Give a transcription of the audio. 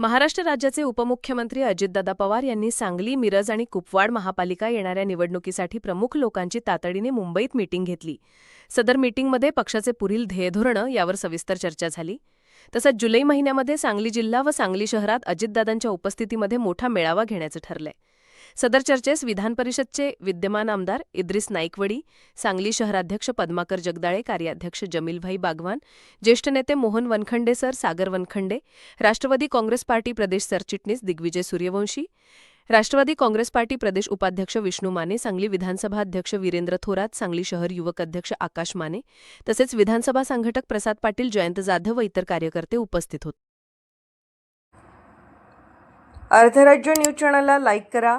महाराष्ट्र राज्याचे उपमुख्यमंत्री अजितदादा पवार यांनी सांगली मिरज आणि कुपवाड महापालिका येणाऱ्या निवडणुकीसाठी प्रमुख लोकांची तातडीने मुंबईत मीटिंग घेतली. सदर मीटिंगमध्ये पक्षाचे पुढील ध्येयधोरणं यावर सविस्तर चर्चा झाली. तसंच जुलै महिन्यामध्ये सांगली जिल्हा व सांगली शहरात अजितदादांच्या उपस्थितीमध्ये मोठा मेळावा घेण्याचं ठरलंय. सदर चर्चेस विधान परिषदचे विद्यमान आमदार इद्रिस नाईकवडी सांगली शहराध्यक्ष पद्माकर जगदाळे कार्याध्यक्ष जमीलभाई बागवान ज्येष्ठ नेते मोहन वनखंडे सर सागर वनखंडे राष्ट्रवादी काँग्रेस पार्टी प्रदेश सरचिटणीस दिग्विजय सूर्यवंशी राष्ट्रवादी काँग्रेस पार्टी प्रदेश उपाध्यक्ष विष्णू माने सांगली विधानसभा अध्यक्ष वीरेंद्र थोरात सांगली शहर युवक अध्यक्ष आकाश माने तसेच विधानसभा संघटक प्रसाद पाटील जयंत जाधव व इतर कार्यकर्ते उपस्थित होते. अर्धराज्य न्यूज चॅनलला लाईक करा